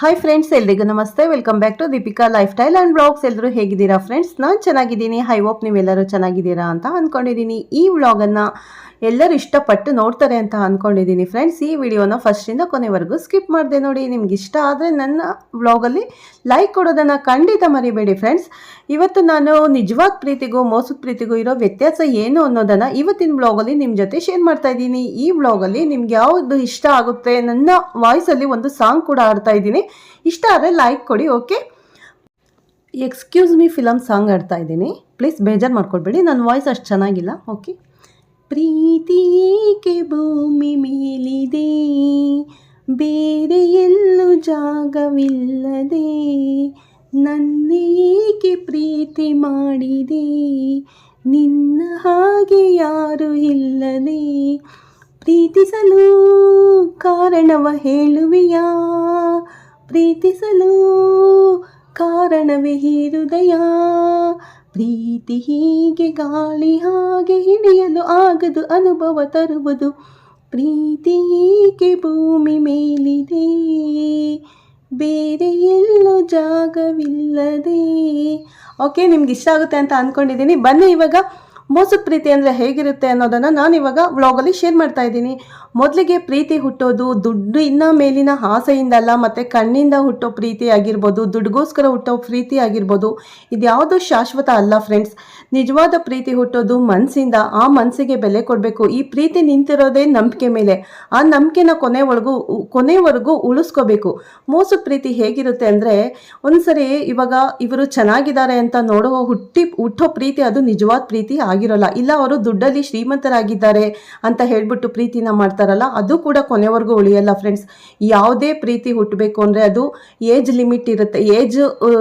Hi friends ಎಲ್ರಿಗೂ ನಮಸ್ತೆ. Welcome back to Deepika lifestyle and blogs ಎಲ್ಲರೂ ಹೇಗಿದ್ದೀರಾ ಫ್ರೆಂಡ್ಸ್ ನಾನು ಚೆನ್ನಾಗಿದ್ದೀನಿ. ಹೈ ಹೋಪ್ ನೀವೆಲ್ಲರೂ ಚೆನ್ನಾಗಿದ್ದೀರಾ ಅಂತ ಅಂದ್ಕೊಂಡಿದ್ದೀನಿ ಈ ವ್ಲಾಗನ್ನು ಎಲ್ಲರೂ ಇಷ್ಟಪಟ್ಟು ನೋಡ್ತಾರೆ ಅಂತ ಅಂದ್ಕೊಂಡಿದ್ದೀನಿ ಫ್ರೆಂಡ್ಸ್ ಈ ವಿಡಿಯೋನ ಫಸ್ಟಿಂದ ಕೊನೆವರೆಗೂ ಸ್ಕಿಪ್ ಮಾಡಿದೆ ನೋಡಿ. ನಿಮ್ಗೆ ಇಷ್ಟ ಆದರೆ ನನ್ನ ವ್ಲಾಗಲ್ಲಿ ಲೈಕ್ ಕೊಡೋದನ್ನು ಖಂಡಿತ ಮರಿಬೇಡಿ ಫ್ರೆಂಡ್ಸ್ ಇವತ್ತು ನಾನು ನಿಜವಾದ ಪ್ರೀತಿಗೂ, ಮೋಸದ ಪ್ರೀತಿಗೂ ಇರೋ ವ್ಯತ್ಯಾಸ ಏನು ಅನ್ನೋದನ್ನು ಇವತ್ತಿನ ವ್ಲಾಗಲ್ಲಿ ನಿಮ್ಮ ಜೊತೆ ಶೇರ್ ಮಾಡ್ತಾ ಇದ್ದೀನಿ. ಈ ವ್ಲಾಗಲ್ಲಿ ನಿಮ್ಗೆ ಯಾವುದು ಇಷ್ಟ ಆಗುತ್ತೆ? ನನ್ನ ವಾಯ್ಸಲ್ಲಿ ಒಂದು ಸಾಂಗ್ ಕೂಡ ಆಡ್ತಾ ಇದ್ದೀನಿ. ಇಷ್ಟ ಆದರೆ ಲೈಕ್ ಕೊಡಿ okay excuse me film song ಆಡ್ತಾ ಇದ್ದೀನಿ. ಪ್ಲೀಸ್ ಬೇಜಾರು ಮಾಡ್ಕೊಳ್ಬೇಡಿ ನನ್ನ ವಾಯ್ಸ್ ಅಷ್ಟು ಚೆನ್ನಾಗಿಲ್ಲ ಓಕೆ ಪ್ರೀತಿ ಏಕೆ ಭೂಮಿ ಮೇಲಿದೆ? ಬೇರೆ ಎಲ್ಲೂ ಜಾಗವಿಲ್ಲದೆ. ನನ್ನ ಏಕೆ ಪ್ರೀತಿ ಮಾಡಿದೆ? ನಿನ್ನ ಹಾಗೆ ಯಾರು ಇಲ್ಲದೆ. ಪ್ರೀತಿಸಲು ಕಾರಣವ ಹೇಳುವೆಯಾ? ಪ್ರೀತಿಸಲು ಕಾರಣವೇ ಹೃದಯ. ಪ್ರೀತಿ ಹೀಗೆ ಗಾಳಿ ಹಾಗೆ ಹಿಡಿಯಲು ಆಗದು ಅನುಭವ ತರುವುದು. ಪ್ರೀತಿ ಹೀಗೆ ಭೂಮಿ ಮೇಲಿದೆ, ಬೇರೆ ಎಲ್ಲೂ ಜಾಗವಿಲ್ಲದೆ. ಓಕೆ ನಿಮ್ಗೆ ಇಷ್ಟ ಆಗುತ್ತೆ ಅಂತ ಅಂದ್ಕೊಂಡಿದ್ದೀನಿ. ಬನ್ನಿ ಇವಾಗ ಮೋಸದ ಪ್ರೀತಿ ಅಂದರೆ ಹೇಗಿರುತ್ತೆ ಅನ್ನೋದನ್ನು ನಾನು ಇವಾಗ ವ್ಲಾಗಲ್ಲಿ ಶೇರ್ ಮಾಡ್ತಾ ಇದ್ದೀನಿ. ಮೊದಲಿಗೆ ಪ್ರೀತಿ ಹುಟ್ಟೋದು ದುಡ್ಡು ಇನ್ನ ಮೇಲಿನ ಆಸೆಯಿಂದ ಅಲ್ಲ, ಮತ್ತು ಕಣ್ಣಿಂದ ಹುಟ್ಟೋ ಪ್ರೀತಿ ಆಗಿರ್ಬೋದು, ದುಡ್ಡುಗೋಸ್ಕರ ಹುಟ್ಟೋ ಪ್ರೀತಿ ಆಗಿರ್ಬೋದು ಇದ್ಯಾವುದು ಶಾಶ್ವತ ಅಲ್ಲ ಫ್ರೆಂಡ್ಸ್ ನಿಜವಾದ ಪ್ರೀತಿ ಹುಟ್ಟೋದು ಮನಸ್ಸಿಂದ ಆ ಮನಸ್ಸಿಗೆ ಬೆಲೆ ಕೊಡಬೇಕು. ಈ ಪ್ರೀತಿ ನಿಂತಿರೋದೇ ನಂಬಿಕೆ ಮೇಲೆ. ಆ ನಂಬಿಕೆನ ಕೊನೆವರೆಗೂ ಕೊನೆವರೆಗೂ ಉಳಿಸ್ಕೋಬೇಕು. ಮೋಸದ ಪ್ರೀತಿ ಹೇಗಿರುತ್ತೆ ಅಂದರೆ, ಒಂದ್ಸರಿ ಇವಾಗ ಇವರು ಚೆನ್ನಾಗಿದ್ದಾರೆ ಅಂತ ನೋಡೋ ಹುಟ್ಟಿ, ಹುಟ್ಟೋ ಪ್ರೀತಿ ಅದು ನಿಜವಾದ ಪ್ರೀತಿ ಆಗಿರೋಲ್ಲ, ಇಲ್ಲ ಅವರು ದುಡ್ಡಲ್ಲಿ ಶ್ರೀಮಂತರಾಗಿದ್ದಾರೆ ಅಂತ ಹೇಳ್ಬಿಟ್ಟು ಪ್ರೀತಿನ ಮಾಡ್ತಾರಲ್ಲ, ಅದು ಕೂಡ ಕೊನೆವರೆಗೂ ಉಳಿಯಲ್ಲ ಫ್ರೆಂಡ್ಸ್ ಯಾವುದೇ ಪ್ರೀತಿ ಹುಟ್ಟಬೇಕು ಅಂದರೆ ಅದು ಏಜ್ ಲಿಮಿಟ್ ಇರುತ್ತೆ. ಏಜ್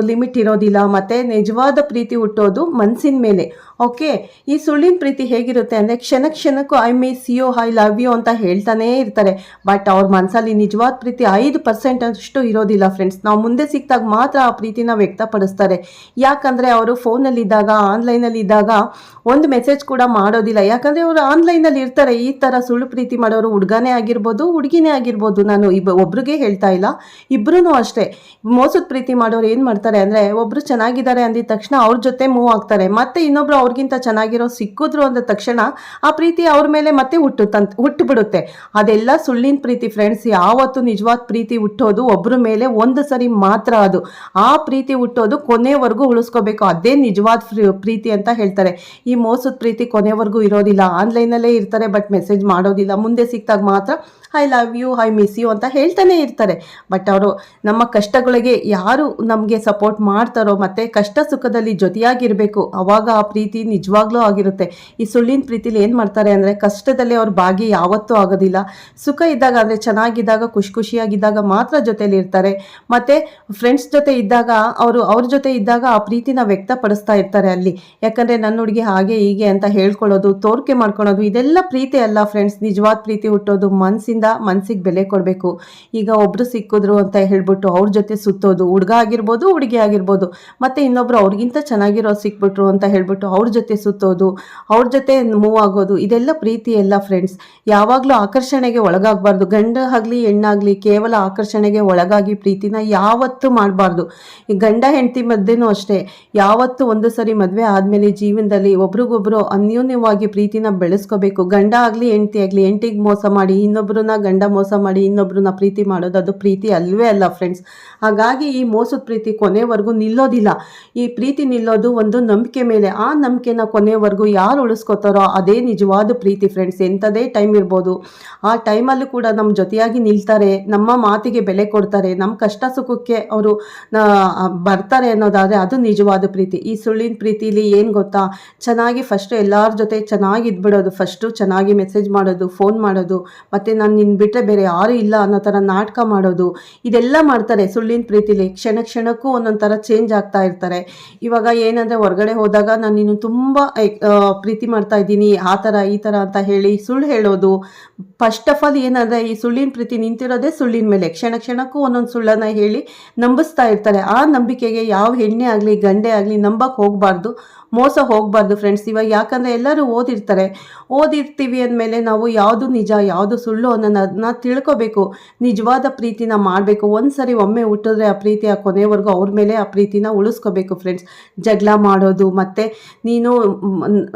ಲಿಮಿಟ್ ಇರೋದಿಲ್ಲ, ಮತ್ತು ನಿಜವಾದ ಪ್ರೀತಿ ಹುಟ್ಟೋದು ಮನಸ್ಸಿನ ಮೇಲೆ. ಓಕೆ ಈ ಸುಳ್ಳಿನ ಪ್ರೀತಿ ಹೇಗಿರುತ್ತೆ ಅಂದರೆ ಕ್ಷಣ ಕ್ಷಣಕ್ಕೂ I miss you I love you ಅಂತ ಹೇಳ್ತಾನೇ ಇರ್ತಾರೆ. ಬಟ್ ಅವ್ರ ಮನಸ್ಸಲ್ಲಿ ನಿಜವಾದ ಪ್ರೀತಿ ಐದು ಪರ್ಸೆಂಟ್ ಅಷ್ಟು ಇರೋದಿಲ್ಲ ಫ್ರೆಂಡ್ಸ್ ನಾವು ಮುಂದೆ ಸಿಕ್ಕಿದಾಗ ಮಾತ್ರ ಆ ಪ್ರೀತಿನ ವ್ಯಕ್ತಪಡಿಸ್ತಾರೆ. ಯಾಕಂದರೆ ಅವರು ಫೋನಲ್ಲಿದ್ದಾಗ ಆನ್ಲೈನಲ್ಲಿದ್ದಾಗ ಒಂದು ಮೆಸೇಜ್ ಕೂಡ ಮಾಡೋದಿಲ್ಲ. ಯಾಕಂದರೆ ಅವರು ಆನ್ಲೈನಲ್ಲಿ ಇರ್ತಾರೆ. ಈ ಥರ ಸುಳ್ಳು ಪ್ರೀತಿ ಮಾಡೋರು ಹುಡುಗನೇ ಆಗಿರ್ಬೋದು, ಹುಡುಗಿನೇ ಆಗಿರ್ಬೋದು. ನಾನು ಇಬ್ಬ ಒಬ್ರಿಗೆ ಹೇಳ್ತಾ ಇಲ್ಲ. ಇಬ್ಬರೂ ಅಷ್ಟೇ. ಮೋಸದ ಪ್ರೀತಿ ಮಾಡೋರು ಏನು ಮಾಡ್ತಾರೆ ಅಂದರೆ ಒಬ್ಬರು ಚೆನ್ನಾಗಿದ್ದಾರೆ ಅಂದಿದ ತಕ್ಷಣ ಅವ್ರ ಜೊತೆ ಮೂವ್ ಆಗ್ತಾರೆ. ಮತ್ತೆ ಇನ್ನೊಬ್ರು ಅವ್ರಿಗಿಂತ ಚೆನ್ನಾಗಿರೋ ಸಿಕ್ಕಿದ್ರು ಅಂದ ತಕ್ಷಣ ಆ ಪ್ರೀತಿ ಅವ್ರ ಮೇಲೆ ಮತ್ತೆ ಹುಟ್ಟುತ್ತಂತ ಹುಟ್ಟುಬಿಡುತ್ತೆ ಅದೆಲ್ಲ ಸುಳ್ಳಿನ ಪ್ರೀತಿ ಫ್ರೆಂಡ್ಸ್ ಯಾವತ್ತು ನಿಜವಾದ ಪ್ರೀತಿ ಹುಟ್ಟೋದು ಒಬ್ರ ಮೇಲೆ ಒಂದು ಸರಿ ಮಾತ್ರ ಅದು. ಆ ಪ್ರೀತಿ ಹುಟ್ಟೋದು ಕೊನೆವರೆಗೂ ಉಳಿಸ್ಕೋಬೇಕು. ಅದೇ ನಿಜವಾದ ಪ್ರೀತಿ ಅಂತ ಹೇಳ್ತಾರೆ. ಈ ಮೋಸದ ಪ್ರೀತಿ ಕೊನೆವರೆಗೂ ಇರೋದಿಲ್ಲ. ಆನ್ಲೈನಲ್ಲೇ ಇರ್ತಾರೆ, ಬಟ್ ಮೆಸೇಜ್ ಮಾಡೋದಿಲ್ಲ. ಮುಂದೆ ಸಿಕ್ಕಿದಾಗ ಮಾತ್ರ I love you I miss you ಅಂತ ಹೇಳ್ತಾನೆ ಇರ್ತಾರೆ. ಬಟ್ ಅವರು ನಮ್ಮ ಕಷ್ಟಗಳಿಗೆ ಯಾರು ನಮಗೆ ಸಪೋರ್ಟ್ ಮಾಡ್ತಾರೋ, ಮತ್ತು ಕಷ್ಟ ಸುಖದಲ್ಲಿ ಜೊತೆಯಾಗಿರಬೇಕು. ಅವಾಗ ಆ ಪ್ರೀತಿ ನಿಜವಾಗ್ಲೂ ಆಗಿರುತ್ತೆ. ಈ ಸುಳ್ಳಿನ ಪ್ರೀತಿಲಿ ಏನು ಮಾಡ್ತಾರೆ ಅಂದರೆ, ಕಷ್ಟದಲ್ಲಿ ಅವ್ರ ಭಾಗಿ ಯಾವತ್ತೂ ಆಗೋದಿಲ್ಲ. ಸುಖ ಇದ್ದಾಗ ಅಂದರೆ ಚೆನ್ನಾಗಿದ್ದಾಗ, ಖುಷಿ ಖುಷಿಯಾಗಿದ್ದಾಗ ಮಾತ್ರ ಜೊತೆಯಲ್ಲಿ ಇರ್ತಾರೆ. ಮತ್ತು ಫ್ರೆಂಡ್ಸ್ ಜೊತೆ ಇದ್ದಾಗ, ಅವರು ಅವ್ರ ಜೊತೆ ಇದ್ದಾಗ ಆ ಪ್ರೀತಿನ ವ್ಯಕ್ತಪಡಿಸ್ತಾ ಇರ್ತಾರೆ ಅಲ್ಲಿ. ಯಾಕಂದರೆ ನನ್ನ ಹುಡುಗಿ ಹಾಗೆ ಹೀಗೆ ಅಂತ ಹೇಳ್ಕೊಳ್ಳೋದು, ತೋರಿಕೆ ಮಾಡ್ಕೊಳೋದು ಇದೆಲ್ಲ ಪ್ರೀತಿ ಅಲ್ಲ ಫ್ರೆಂಡ್ಸ್ ನಿಜವಾದ ಪ್ರೀತಿ ಹುಟ್ಟೋದು ಮನಸ್ಸಿಂದ ಮನಸ್ಸಿಗೆ ಬೆಲೆ ಕೊಡಬೇಕು. ಈಗ ಒಬ್ಬರು ಸಿಕ್ಕಿದ್ರು ಅಂತ ಹೇಳ್ಬಿಟ್ಟು ಅವ್ರ ಜೊತೆ ಸುತ್ತೋದು, ಹುಡುಗ ಆಗಿರ್ಬೋದು, ಹುಡುಗಿ ಆಗಿರ್ಬೋದು, ಮತ್ತು ಇನ್ನೊಬ್ರು ಅವ್ರಿಗಿಂತ ಚೆನ್ನಾಗಿರೋ ಸಿಕ್ಬಿಟ್ರು ಅಂತ ಹೇಳ್ಬಿಟ್ಟು ಅವ್ರ ಜೊತೆ ಸುತ್ತೋದು, ಅವ್ರ ಜೊತೆ ಮೂವ್ ಆಗೋದು, ಇದೆಲ್ಲ ಪ್ರೀತಿ ಎಲ್ಲ ಫ್ರೆಂಡ್ಸ್ ಯಾವಾಗಲೂ ಆಕರ್ಷಣೆಗೆ ಒಳಗಾಗಬಾರ್ದು. ಗಂಡ ಆಗಲಿ, ಹೆಣ್ಣಾಗಲಿ ಕೇವಲ ಆಕರ್ಷಣೆಗೆ ಒಳಗಾಗಿ ಪ್ರೀತಿನ ಯಾವತ್ತೂ ಮಾಡಬಾರ್ದು. ಈ ಗಂಡ ಹೆಂಡತಿ ಮಧ್ಯೆನೂ ಅಷ್ಟೇ. ಯಾವತ್ತೂ ಒಂದು ಸರಿ ಮದುವೆ ಆದಮೇಲೆ ಜೀವನದಲ್ಲಿ ಒಬ್ರಿಗೊಬ್ರು ಅನ್ಯೋನ್ಯವಾಗಿ ಪ್ರೀತಿನ ಬೆಳೆಸ್ಕೋಬೇಕು. ಗಂಡ ಆಗಲಿ, ಹೆಂಡತಿ ಆಗಲಿ, ಹೆಂಡತಿಗೆ ಮೋಸ ಮಾಡಿ ಇನ್ನೊಬ್ಬರನ್ನ ಗಂಡ ಮೋಸ ಮಾಡಿ ಇನ್ನೊಬ್ಬರನ್ನ ಪ್ರೀತಿ ಮಾಡೋದು ಅದು ಪ್ರೀತಿ ಅಲ್ವೇ ಅಲ್ಲ ಫ್ರೆಂಡ್ಸ್ ಹಾಗಾಗಿ ಈ ಮೋಸದ ಪ್ರೀತಿ ಕೊನೆವರೆಗೂ ನಿಲ್ಲೋದಿಲ್ಲ. ಈ ಪ್ರೀತಿ ನಿಲ್ಲೋದು ಒಂದು ನಂಬಿಕೆ ಮೇಲೆ. ಆ ನಂಬಿಕೆನ ಕೊನೆವರೆಗೂ ಯಾರು ಉಳಿಸ್ಕೋತಾರೋ ಅದೇ ನಿಜವಾದ ಪ್ರೀತಿ ಫ್ರೆಂಡ್ಸ್ ಎಂಥದೇ ಟೈಮ್ ಇರ್ಬೋದು. ಆ ಟೈಮಲ್ಲೂ ಕೂಡ ನಮ್ಮ ಜೊತೆಯಾಗಿ ನಿಲ್ತಾರೆ, ನಮ್ಮ ಮಾತಿಗೆ ಬೆಲೆ ಕೊಡ್ತಾರೆ ನಮ್ಮ ಕಷ್ಟ ಸುಖಕ್ಕೆ ಅವರು ಬರ್ತಾರೆ ಅನ್ನೋದಾದರೆ ಅದು ನಿಜವಾದ ಪ್ರೀತಿ. ಈ ಸುಳ್ಳಿನ ಪ್ರೀತಿಲಿ ಏನು ಗೊತ್ತಾ? ಚೆನ್ನಾಗಿ ಫಸ್ಟು ಎಲ್ಲರ ಜೊತೆ ಚೆನ್ನಾಗಿ ಇದ್ಬಿಡೋದು ಫಸ್ಟು ಚೆನ್ನಾಗಿ ಮೆಸೇಜ್ ಮಾಡೋದು ಫೋನ್ ಮಾಡೋದು, ಮತ್ತು ನಾನು ನಿನ್ನ ಬಿಟ್ಟರೆ ಬೇರೆ ಯಾರೂ ಇಲ್ಲ ಅನ್ನೋ ಥರ ನಾಟಕ ಮಾಡೋದು, ಇದೆಲ್ಲ ಮಾಡ್ತಾರೆ ಸುಳ್ಳಿನ ಪ್ರೀತಿಲಿ. ಕ್ಷಣ ಕ್ಷಣಕ್ಕೂ ಒಂದೊಂದು ಥರ ಚೇಂಜ್ ಆಗ್ತಾ ಇರ್ತಾರೆ. ಇವಾಗ ಏನಂದರೆ ಹೊರಗಡೆ ಹೋದಾಗ ನಾನು ನೀನು ತುಂಬ ಪ್ರೀತಿ ಮಾಡ್ತಾ ಇದ್ದೀನಿ, ಆ ಥರ, ಈ ಥರ ಅಂತ ಹೇಳಿ ಸುಳ್ಳು ಹೇಳೋದು. ಫಸ್ಟ್ ಆಫ್ ಆಲ್ ಏನಂದರೆ ಈ ಸುಳ್ಳಿನ ಪ್ರೀತಿ ನಿಂತಿರೋದೇ ಸುಳ್ಳಿನ ಮೇಲೆ. ಕ್ಷಣ ಕ್ಷಣಕ್ಕೂ ಒಂದೊಂದು ಸುಳ್ಳನ್ನು ಹೇಳಿ ನಂಬಿಸ್ತಾ ಇರ್ತಾರೆ. ಆ ನಂಬಿಕೆಗೆ ಯಾವ ಹೆಣ್ಣೆ ಆಗಲಿ, ಗಂಡೆ ಆಗಲಿ ನಂಬಕ್ಕೆ ಹೋಗಬಾರ್ದು. ಮೋಸ ಹೋಗಬಾರ್ದು ಫ್ರೆಂಡ್ಸ್ ಇವಾಗ ಯಾಕಂದರೆ ಎಲ್ಲರೂ ಓದಿರ್ತಾರೆ. ಓದಿರ್ತೀವಿ ಅಂದಮೇಲೆ ನಾವು ಯಾವುದು ನಿಜ, ಯಾವುದು ಸುಳ್ಳು ಅನ್ನೋದನ್ನ ತಿಳ್ಕೊಬೇಕು. ನಿಜವಾದ ಪ್ರೀತಿನ ಮಾಡಬೇಕು. ಒಂದು ಸರಿ ಒಮ್ಮೆ ಹುಟ್ಟಿದ್ರೆ ಆ ಪ್ರೀತಿ ಆ ಕೊನೆವರೆಗೂ ಅವ್ರ ಮೇಲೆ ಆ ಪ್ರೀತಿನ ಉಳಿಸ್ಕೋಬೇಕು ಫ್ರೆಂಡ್ಸ್ ಜಗಳ ಮಾಡೋದು, ಮತ್ತು ನೀನು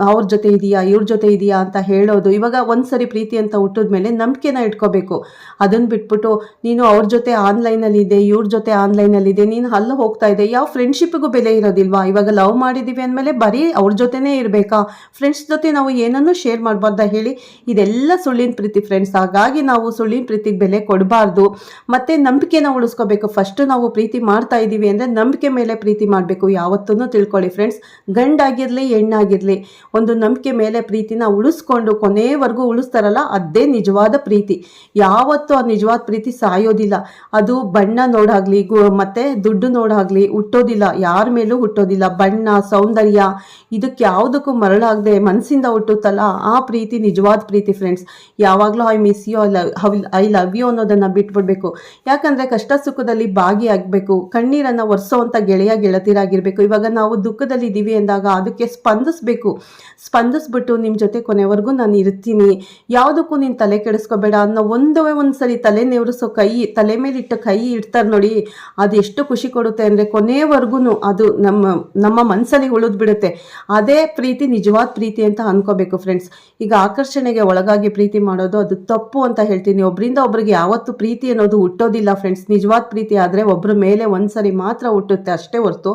ಅವ್ರ ಜೊತೆ ಇದೆಯಾ, ಇವ್ರ ಜೊತೆ ಇದೆಯಾ ಅಂತ ಹೇಳೋದು. ಇವಾಗ ಒಂದು ಸರಿ ಪ್ರೀತಿ ಅಂತ ಹುಟ್ಟಿದ ಮೇಲೆ ನಂಬಿಕೆನ ಇಟ್ಕೋಬೇಕು. ಅದನ್ನು ಬಿಟ್ಬಿಟ್ಟು ನೀನು ಅವ್ರ ಜೊತೆ ಆನ್ಲೈನಲ್ಲಿ ಇದೆ ಇವ್ರ ಜೊತೆ ಆನ್ಲೈನಲ್ಲಿ ಇದೆ ನೀನು ಅಲ್ಲಿ ಹೋಗ್ತಾ ಇದೆ ಯಾವ ಫ್ರೆಂಡ್ಶಿಪ್ಗೂ ಬೆಲೆ ಇರೋದಿಲ್ವಾ? ಇವಾಗ ಲವ್ ಮಾಡಿದ್ದೀವಿ ಅಂದಮೇಲೆ ಬರೀ ಅವ್ರ ಜೊತೆನೇ ಇರಬೇಕಾ? ಫ್ರೆಂಡ್ಸ್ ಜೊತೆ ನಾವು ಏನನ್ನೂ ಶೇರ್ ಮಾಡಬಾರ್ದಾ ಹೇಳಿ? ಇದೆಲ್ಲ ಸುಳ್ಳಿನ ಪ್ರೀತಿ ಫ್ರೆಂಡ್ಸ್ ಹಾಗಾಗಿ ನಾವು ಸುಳ್ಳಿನ ಪ್ರೀತಿಗೆ ಬೆಲೆ ಕೊಡಬಾರ್ದು. ಮತ್ತು ನಂಬಿಕೆನ ಉಳಿಸ್ಕೋಬೇಕು. ಫಸ್ಟು ನಾವು ಪ್ರೀತಿ ಮಾಡ್ತಾ ಇದ್ದೀವಿ ಅಂದರೆ ನಂಬಿಕೆ ಮೇಲೆ ಪ್ರೀತಿ ಮಾಡಬೇಕು. ಯಾವತ್ತೂ ತಿಳ್ಕೊಳ್ಳಿ ಫ್ರೆಂಡ್ಸ್ ಗಂಡಾಗಿರಲಿ, ಹೆಣ್ಣಾಗಿರಲಿ, ಒಂದು ನಂಬಿಕೆ ಮೇಲೆ ಪ್ರೀತಿನ ಉಳಿಸ್ಕೊಂಡು ಕೊನೆವರೆಗೂ ಉಳಿಸ್ತಾರಲ್ಲ, ಅದೇ ನಿಜವಾದ ಪ್ರೀತಿ. ಯಾವತ್ತೂ ಆ ನಿಜವಾದ ಪ್ರೀತಿ ಸಾಯೋದಿಲ್ಲ. ಅದು ಬಣ್ಣ ನೋಡಾಗ್ಲಿ, ಗು ಮತ್ತು ದುಡ್ಡು ನೋಡಾಗ್ಲಿ, ಹುಟ್ಟೋದಿಲ್ಲ. ಯಾರ ಮೇಲೂ ಹುಟ್ಟೋದಿಲ್ಲ. ಬಣ್ಣ, ಸೌಂದರ್ಯ ಇದಕ್ಕೆ ಯಾವುದಕ್ಕೂ ಮರಳಾಗದೆ ಮನಸ್ಸಿಂದ ಹುಟ್ಟುತ್ತಲ್ಲ ಆ ಪ್ರೀತಿ ನಿಜವಾದ ಪ್ರೀತಿ ಫ್ರೆಂಡ್ಸ್ ಯಾವಾಗಲೂ I miss you I love I love you ಅನ್ನೋದನ್ನು ಬಿಟ್ಬಿಡ್ಬೇಕು. ಯಾಕಂದರೆ ಕಷ್ಟ ಸುಖದಲ್ಲಿ ಭಾಗಿಯಾಗಬೇಕು, ಕಣ್ಣೀರನ್ನು ಒರೆಸೋವಂಥ ಗೆಳೆಯ, ಗೆಳತಿರಾಗಿರಬೇಕು. ಇವಾಗ ನಾವು ದುಃಖದಲ್ಲಿ ಇದ್ದೀವಿ ಅಂದಾಗ ಅದಕ್ಕೆ ಸ್ಪಂದಿಸ್ಬೇಕು. ಸ್ಪಂದಿಸ್ಬಿಟ್ಟು ನಿಮ್ಮ ಜೊತೆ ಕೊನೆವರೆಗೂ ನಾನು ಇರ್ತೀನಿ. ಯಾವುದಕ್ಕೂ ನೀನು ತಲೆ ಕೆಡಿಸ್ಕೋಬೇಡ ಅನ್ನೋ ಒಂದೇ ಒಂದು ಸರಿ ತಲೆ ನೆವರಿಸೋ ಕೈ, ತಲೆ ಮೇಲಿಟ್ಟ ಕೈ ಇಡ್ತಾರೆ ನೋಡಿ, ಅದು ಎಷ್ಟು ಖುಷಿ ಕೊಡುತ್ತೆ ಅಂದರೆ ಕೊನೆವರೆಗೂ ಅದು ನಮ್ಮ ನಮ್ಮ ಮನಸ್ಸಲ್ಲಿ ಉಳಿದು ಬಿಡುತ್ತೆ ಅದೇ ಪ್ರೀತಿ, ನಿಜವಾದ ಪ್ರೀತಿ ಅಂತ ಅನ್ಕೋಬೇಕು ಫ್ರೆಂಡ್ಸ್ ಈಗ ಆಕರ್ಷಣೆಗೆ ಒಳಗಾಗಿ ಪ್ರೀತಿ ಮಾಡೋದು ಅದು ತಪ್ಪು ಅಂತ ಹೇಳ್ತೀನಿ. ಒಬ್ಬರಿಂದ ಒಬ್ರಿಗೆ ಯಾವತ್ತು ಪ್ರೀತಿ ಅನ್ನೋದು ಹುಟ್ಟೋದಿಲ್ಲ ಫ್ರೆಂಡ್ಸ್ ನಿಜವಾದ ಪ್ರೀತಿ ಆದರೆ ಒಬ್ಬರ ಮೇಲೆ ಒಂದ್ಸರಿ ಮಾತ್ರ ಹುಟ್ಟುತ್ತೆ ಅಷ್ಟೇ ಹೊರತು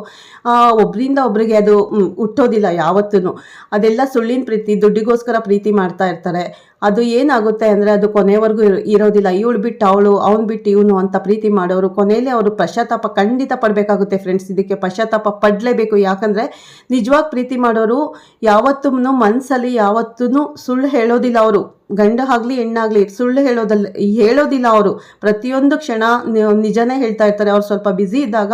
ಒಬ್ಬರಿಂದ ಒಬ್ರಿಗೆ ಅದು ಹುಟ್ಟೋದಿಲ್ಲ ಯಾವತ್ತೂ ಅದೆಲ್ಲ ಸುಳ್ಳಿನ ಪ್ರೀತಿ, ದುಡ್ಡಿಗೋಸ್ಕರ ಪ್ರೀತಿ ಮಾಡ್ತಾ ಇರ್ತಾರೆ. ಅದು ಏನಾಗುತ್ತೆ ಅಂದರೆ ಅದು ಕೊನೆವರೆಗೂ ಇರೋ- ಇರೋದಿಲ್ಲ. ಇವಳು ಬಿಟ್ಟು ಅವಳು, ಅವ್ನು ಬಿಟ್ಟು ಇವನು ಅಂತ ಪ್ರೀತಿ ಮಾಡೋರು, ಕೊನೆಯಲ್ಲಿ ಅವರು ಪಶ್ಚಾತ್ತಾಪ ಖಂಡಿತ ಪಡಬೇಕಾಗುತ್ತೆ ಫ್ರೆಂಡ್ಸ್ ಇದಕ್ಕೆ ಪಶ್ಚಾತ್ತಾಪ ಪಡಲೇಬೇಕು. ಯಾಕಂದರೆ ನಿಜವಾಗಿ ಪ್ರೀತಿ ಮಾಡೋರು ಯಾವತ್ತೂ ಮನಸ್ಸಲ್ಲಿ ಯಾವತ್ತೂ ಸುಳ್ಳು ಹೇಳೋದಿಲ್ಲ ಅವರು. ಗಂಡ ಆಗಲಿ ಹೆಣ್ಣಾಗಲಿ ಸುಳ್ಳು ಹೇಳೋದಲ್ಲ ಹೇಳೋದಿಲ್ಲ ಅವರು. ಪ್ರತಿಯೊಂದು ಕ್ಷಣ ನಿಜನೇ ಹೇಳ್ತಾ ಇರ್ತಾರೆ. ಅವ್ರು ಸ್ವಲ್ಪ ಬ್ಯುಸಿ ಇದ್ದಾಗ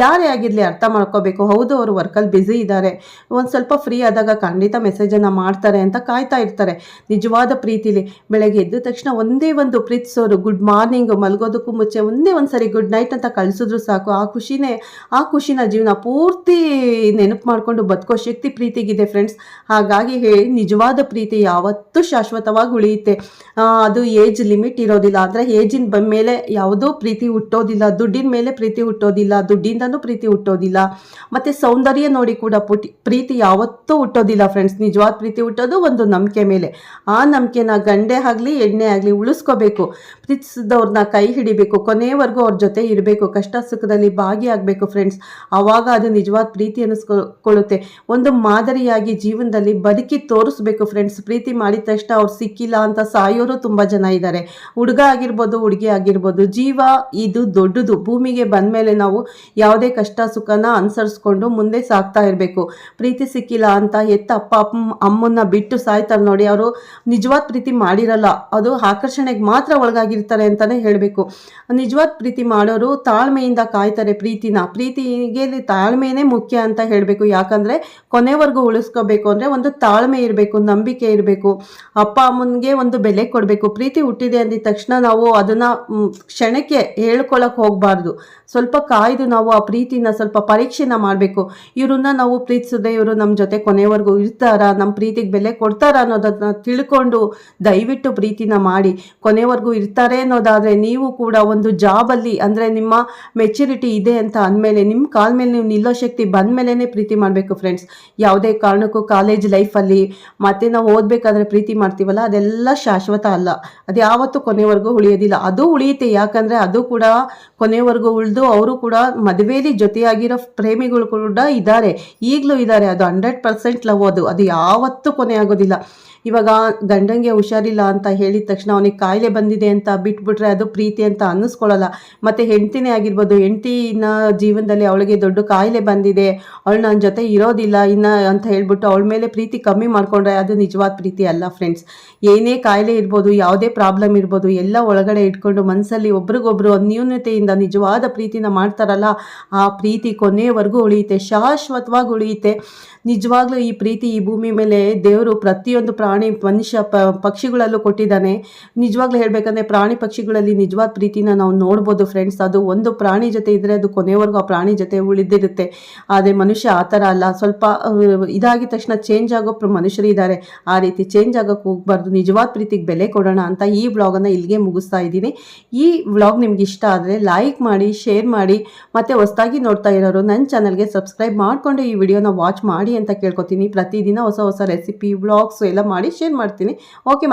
ಯಾರೇ ಆಗಿರಲಿ ಅರ್ಥ ಮಾಡ್ಕೋಬೇಕು. ಹೌದು, ಅವರು ವರ್ಕಲ್ಲಿ ಬ್ಯುಸಿ ಇದ್ದಾರೆ ಒಂದು ಸ್ವಲ್ಪ ಫ್ರೀ ಆದಾಗ ಖಂಡಿತ ಮೆಸೇಜನ್ನು ಮಾಡ್ತಾರೆ ಅಂತ ಕಾಯ್ತಾ ಇರ್ತಾರೆ. ನಿಜವಾದ ಪ್ರೀತಿಲಿ. ಬೆಳಗ್ಗೆ ಎದ್ದ ತಕ್ಷಣ ಒಂದೇ ಒಂದು ಪ್ರೀತಿಸೋರು ಗುಡ್ ಮಾರ್ನಿಂಗ್ ಮಲಗೋದಕ್ಕೂ ಮುಂಚೆ ಒಂದೇ ಒಂದು ಸರಿ ಗುಡ್ ನೈಟ್ ಅಂತ ಕಳಿಸಿದ್ರು ಸಾಕು. ಆ ಖುಷಿನೇ, ಆ ಖುಷಿನ ಜೀವನ ಪೂರ್ತಿ ನೆನಪು ಮಾಡಿಕೊಂಡು ಬದುಕೋ ಶಕ್ತಿ ಪ್ರೀತಿಗಿದೆ ಫ್ರೆಂಡ್ಸ್ ಹಾಗಾಗಿ ಹೇಳಿ ನಿಜವಾದ ಪ್ರೀತಿ ಯಾವತ್ತೂ ಶಾಶ್ವತವಾಗಿ ಉಳಿಯುತ್ತೆ. ಅದು ಏಜ್ ಲಿಮಿಟ್ ಇರೋದಿಲ್ಲ. ಅಂದರೆ ಏಜಿನ ಬಂದ ಮೇಲೆ ಯಾವುದೋ ಪ್ರೀತಿ ಹುಟ್ಟೋದಿಲ್ಲ, ದುಡ್ಡಿನ ಮೇಲೆ ಪ್ರೀತಿ ಹುಟ್ಟೋದಿಲ್ಲ, ದುಡ್ಡಿಂದನೂ ಪ್ರೀತಿ ಹುಟ್ಟೋದಿಲ್ಲ. ಮತ್ತು ಸೌಂದರ್ಯ ನೋಡಿ ಕೂಡ ಪ್ರೀತಿ ಯಾವತ್ತೂ ಹುಟ್ಟೋದಿಲ್ಲ ಫ್ರೆಂಡ್ಸ್ ನಿಜವಾದ ಪ್ರೀತಿ ಹುಟ್ಟೋದು ಒಂದು ನಂಬಿಕೆ ಮೇಲೆ. ಆ ನಂಬಿಕೆನ ಗಂಡೆ ಆಗಲಿ ಎಣ್ಣೆ ಆಗಲಿ ಉಳಿಸ್ಕೋಬೇಕು. ಪ್ರೀತಿಸಿದವ್ರನ್ನ ಕೈ ಹಿಡಿಬೇಕು. ಕೊನೆಯವರೆಗೂ ಅವ್ರ ಜೊತೆ ಇರಬೇಕು. ಕಷ್ಟ ಸುಖದಲ್ಲಿ ಭಾಗಿಯಾಗಬೇಕು ಫ್ರೆಂಡ್ಸ್ ಆವಾಗ ಅದು ನಿಜವಾದ ಪ್ರೀತಿ ಅನ್ನಿಸ್ಕೊಳ್ಳುತ್ತೆ ಒಂದು ಮಾದರಿಯಾಗಿ ಜೀವನದಲ್ಲಿ ಬದುಕಿ ತೋರಿಸ್ಬೇಕು ಫ್ರೆಂಡ್ಸ್ ಪ್ರೀತಿ ಮಾಡಿದ ತಕ್ಷಣ ಅವ್ರು ಸಿಕ್ಕಿಲ್ಲ ಅಂತ ಸಾಯೋರು ತುಂಬ ಜನ ಇದ್ದಾರೆ. ಹುಡುಗ ಆಗಿರ್ಬೋದು, ಹುಡುಗಿ ಆಗಿರ್ಬೋದು, ಜೀವ ಇದು ದೊಡ್ಡದು. ಭೂಮಿಗೆ ಬಂದ ಮೇಲೆ ನಾವು ಯಾವುದೇ ಕಷ್ಟ, ಸುಖನ ಅನುಸರಿಸ್ಕೊಂಡು ಮುಂದೆ ಸಾಗ್ತಾ ಇರಬೇಕು. ಪ್ರೀತಿ ಸಿಕ್ಕಿಲ್ಲ ಅಂತ ಎತ್ತ ಅಪ್ಪ, ಅಮ್ಮ, ಅಮ್ಮನ್ನ ಬಿಟ್ಟು ಸಾಯ್ತಾರೆ ನೋಡಿ, ಅವರು ನಿಜವಾದ ಪ್ರೀತಿ ಮಾಡಿರಲ್ಲ. ಅದು ಆಕರ್ಷಣೆಗೆ ಮಾತ್ರ ಒಳಗಾಗಿರ್ತಾರೆ ಅಂತಲೇ ಹೇಳಬೇಕು. ನಿಜವಾದ ಪ್ರೀತಿ ಮಾಡೋರು ತಾಳ್ಮೆಯಿಂದ ಕಾಯ್ತಾರೆ ಪ್ರೀತಿನ. ಪ್ರೀತಿಗೆ ತಾಳ್ಮೆನೇ ಮುಖ್ಯ ಅಂತ ಹೇಳಬೇಕು. ಯಾಕಂದರೆ ಕೊನೆವರೆಗೂ ಉಳಿಸ್ಕೋಬೇಕು ಅಂದರೆ ಒಂದು ತಾಳ್ಮೆ ಇರಬೇಕು, ನಂಬಿಕೆ ಇರಬೇಕು. ಅಪ್ಪ ಅಮ್ಮನಿಗೆ ಒಂದು ಬೆಲೆ ಕೊಡಬೇಕು. ಪ್ರೀತಿ ಹುಟ್ಟಿದೆ ಅಂದಿದ ತಕ್ಷಣ ನಾವು ಅದನ್ನು ಕ್ಷಣಕ್ಕೆ ಹೇಳ್ಕೊಳಕ್ಕೆ ಹೋಗಬಾರ್ದು. ಸ್ವಲ್ಪ ಕಾಯ್ದು ನಾವು ಆ ಪ್ರೀತಿನ ಸ್ವಲ್ಪ ಪರೀಕ್ಷೆನ ಮಾಡಬೇಕು. ಇವ್ರನ್ನ ನಾವು ಪ್ರೀತಿಸಿದ್ರೆ ಇವರು ನಮ್ಮ ಜೊತೆ ಕೊನೆವರೆಗೂ ಇರ್ತಾರಾ ನಮ್ಮ ಪ್ರೀತಿಗೆ ಬೆಲೆ ಕೊಡ್ತಾರಾ ಅನ್ನೋದನ್ನ ತಿಳ್ಕೊಂಡು ದಯವಿಟ್ಟು ಪ್ರೀತಿನ ಮಾಡಿ. ಕೊನೆವರೆಗೂ ಇರ್ತಾರೆ ಅನ್ನೋದಾದರೆ ನೀವು ಕೂಡ ಒಂದು ಜಾಬಲ್ಲಿ ಅಂದರೆ ನಿಮ್ಮ ಮೆಚುರಿಟಿ ಇದೆ ಅಂತ ಅಂದಮೇಲೆ ನಿಮ್ಮ ಕಾಲ ಮೇಲೆ ನೀವು ನಿಲ್ಲೋ ಶಕ್ತಿ ಬಂದ ಪ್ರೀತಿ ಮಾಡಬೇಕು ಫ್ರೆಂಡ್ಸ್. ಯಾವುದೇ ಕಾರಣಕ್ಕೂ ಕಾಲೇಜ್ ಲೈಫಲ್ಲಿ ಮತ್ತೆ ನಾವು ಓದಬೇಕಾದ್ರೆ ಪ್ರೀತಿ ಮಾಡ್ತೀವಲ್ಲ ಅದೆಲ್ಲ ಶಾಶ್ವತ ಅಲ್ಲ. ಅದು ಯಾವತ್ತೂ ಕೊನೆವರೆಗೂ ಉಳಿಯೋದಿಲ್ಲ. ಅದು ಉಳಿಯುತ್ತೆ. ಯಾಕಂದರೆ ಅದು ಕೂಡ ಕೊನೆವರೆಗೂ ಉಳಿದು ಅವರು ಕೂಡ ಮದುವೆಯಲ್ಲಿ ಜೊತೆಯಾಗಿರೋ ಪ್ರೇಮಿಗಳು ಕೂಡ ಇದ್ದಾರೆ. ಈಗಲೂ ಇದ್ದಾರೆ. ಅದು ಹಂಡ್ರೆಡ್ ಪರ್ಸೆಂಟ್ ಲವ್ ಅದು. ಅದು ಯಾವತ್ತೂ ಕೊನೆ ಆಗೋದಿಲ್ಲ ಇವಾಗ ಗಂಡಂಗೆ ಹುಷಾರಿಲ್ಲ ಅಂತ ಹೇಳಿದ ತಕ್ಷಣ ಅವನಿಗೆ ಕಾಯಿಲೆ ಬಂದಿದೆ ಅಂತ ಬಿಟ್ಬಿಟ್ರೆ ಅದು ಪ್ರೀತಿ ಅಂತ ಅನ್ನಿಸ್ಕೊಳ್ಳಲ್ಲ. ಮತ್ತು ಹೆಂಡ್ತಿನೇ ಆಗಿರ್ಬೋದು, ಹೆಂಡ್ತಿನ ಜೀವನದಲ್ಲಿ ಅವಳಿಗೆ ದೊಡ್ಡ ಕಾಯಿಲೆ ಬಂದಿದೆ, ಅವಳು ನನ್ನ ಜೊತೆ ಇರೋದಿಲ್ಲ ಇನ್ನು ಅಂತ ಹೇಳ್ಬಿಟ್ಟು ಅವಳ ಮೇಲೆ ಪ್ರೀತಿ ಕಮ್ಮಿ ಮಾಡಿಕೊಂಡ್ರೆ ಅದು ನಿಜವಾದ ಪ್ರೀತಿ ಅಲ್ಲ ಫ್ರೆಂಡ್ಸ್ ಏನೇ ಕಾಯಿಲೆ ಇರ್ಬೋದು, ಯಾವುದೇ ಪ್ರಾಬ್ಲಮ್ ಇರ್ಬೋದು, ಎಲ್ಲ ಒಳಗಡೆ ಇಟ್ಕೊಂಡು ಮನಸ್ಸಲ್ಲಿ ಒಬ್ರಿಗೊಬ್ರು ಅನ್ಯೂನ್ಯತೆಯಿಂದ ನಿಜವಾದ ಪ್ರೀತಿನ ಮಾಡ್ತಾರಲ್ಲ, ಆ ಪ್ರೀತಿ ಕೊನೆಯವರೆಗೂ ಉಳಿಯುತ್ತೆ, ಶಾಶ್ವತವಾಗಿ ಉಳಿಯುತ್ತೆ. ನಿಜವಾಗ್ಲೂ ಈ ಪ್ರೀತಿ ಈ ಭೂಮಿ ಮೇಲೆ ದೇವರು ಪ್ರತಿಯೊಂದು ಪ್ರಾಣಿ ಪ್ರಾಣಿ ಮನುಷ್ಯ ಪ, ಪಕ್ಷಿಗಳಲ್ಲೂ ಕೊಟ್ಟಿದ್ದಾನೆ. ನಿಜವಾಗ್ಲೂ ಹೇಳಬೇಕಂದ್ರೆ ಪ್ರಾಣಿ ಪಕ್ಷಿಗಳಲ್ಲಿ ನಿಜವಾದ ಪ್ರೀತಿನ ನಾವು ನೋಡ್ಬೋದು ಫ್ರೆಂಡ್ಸ್ ಅದು ಒಂದು ಪ್ರಾಣಿ ಜೊತೆ ಇದ್ದರೆ ಅದು ಕೊನೆವರೆಗೂ ಆ ಪ್ರಾಣಿ ಜೊತೆ ಉಳಿದಿರುತ್ತೆ. ಆದರೆ ಮನುಷ್ಯ ಆ ಥರ ಅಲ್ಲ. ಸ್ವಲ್ಪ ಇದಾಗಿದ ತಕ್ಷಣ ಚೇಂಜ್ ಆಗೋ ಮನುಷ್ಯರು ಇದ್ದಾರೆ. ಆ ರೀತಿ ಚೇಂಜ್ ಆಗೋಕ್ಕೆ ಹೋಗ್ಬಾರ್ದು. ನಿಜವಾದ ಪ್ರೀತಿಗೆ ಬೆಲೆ ಕೊಡೋಣ ಅಂತ ಈ ವ್ಲಾಗನ್ನು ಇಲ್ಲಿಗೆ ಮುಗಿಸ್ತಾ ಇದ್ದೀನಿ. ಈ ವ್ಲಾಗ್ ನಿಮ್ಗೆ ಇಷ್ಟ ಆದರೆ ಲೈಕ್ ಮಾಡಿ ಶೇರ್ ಮಾಡಿ, ಮತ್ತು ಹೊಸದಾಗಿ ನೋಡ್ತಾ ಇರೋರು ನನ್ನ ಚಾನಲ್ಗೆ ಸಬ್ಸ್ಕ್ರೈಬ್ ಮಾಡಿಕೊಂಡು ಈ ವಿಡಿಯೋನ ವಾಚ್ ಮಾಡಿ ಅಂತ ಕೇಳ್ಕೊತೀನಿ. ಪ್ರತಿದಿನ ಹೊಸ ಹೊಸ ರೆಸಿಪಿ ವ್ಲಾಗ್ಸು ಎಲ್ಲ ಮಾಡಿ ಶೇರ್ ಮಾಡ್ತೀನಿ. ಓಕೆ